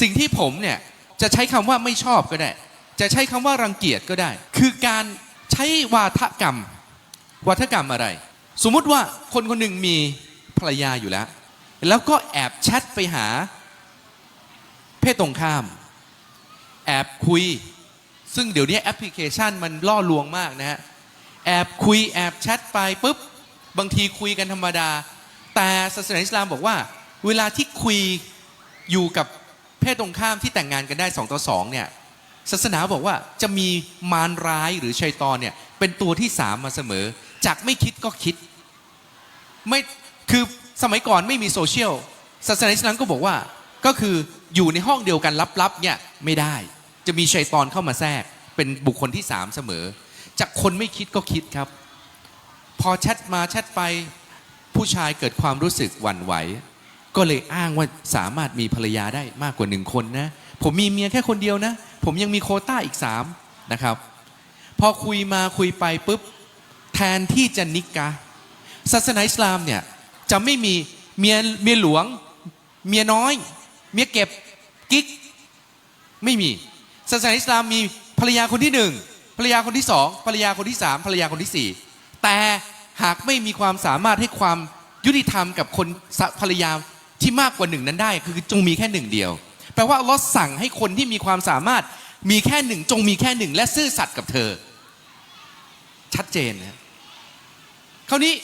สิ่งที่ผมเนี่ยจะใช้คำว่าไม่ชอบก็ได้ จะใช้คำว่ารังเกียจก็ได้ คือการใช้วาทกรรม วาทกรรมอะไร สมมุติว่าคนคนหนึ่งมีภรรยาอยู่แล้ว แล้วก็แอบแชทไปหา เพศตรงข้าม แอบคุย ซึ่งเดี๋ยวนี้แอปพลิเคชันมันล่อลวงมากนะฮะ แอบคุยแอบแชทไปปุ๊บบางทีคุยกันธรรมดา แต่ศาสนาอิสลามบอกว่า เวลาที่คุยอยู่กับ เพศตรงข้ามที่แต่งงานกันได้สองต่อสองเนี่ยศาสนาบอกว่าจะมีมารร้ายหรือชัยตอนเนี่ยเป็นตัวที่สามมาเสมอ จากไม่คิดก็คิดไม่คือสมัยก่อนไม่มีโซเชียลศาสนาอิสลามก็บอกว่าก็คืออยู่ในห้องเดียวกันลับๆเนี่ยไม่ได้ จะมีชัยตอนเข้ามาแทรก เป็นบุคคลที่สามเสมอ จากคนไม่คิดก็คิดครับ พอแชทมาแชทไปผู้ชายเกิดความรู้สึกหวั่นไหว ก็เลยอ้างว่าสามารถมีภรรยาได้มากกว่าหนึ่งคนนะ ผมมีเมียแค่คนเดียวนะ ผมยังมีโคต้าอีกสามนะครับ พอคุยมาคุยไปปุ๊บ แทนที่จะนิกะศาสนาอิสลามเนี่ยจะไม่มีเมียเมียหลวง เมียน้อย เมียเก็บกิ๊กไม่มีศาสนาอิสลามมีภรรยาคนที่หนึ่งภรรยาคนที่สองภรรยาคนที่สามภรรยาคนที่สี่แต่หากไม่มีความสามารถให้ความยุติธรรมกับคนภรรยา ที่มากกว่าหนึ่งนั้นได้ คือจงมีแค่หนึ่งเดียว แปลว่าอัลลอฮ์สั่งให้คนที่มีความสามารถมีแค่หนึ่งจงมีแค่หนึ่งและซื่อสัตย์กับเธอ ชัดเจนนะคราวนี้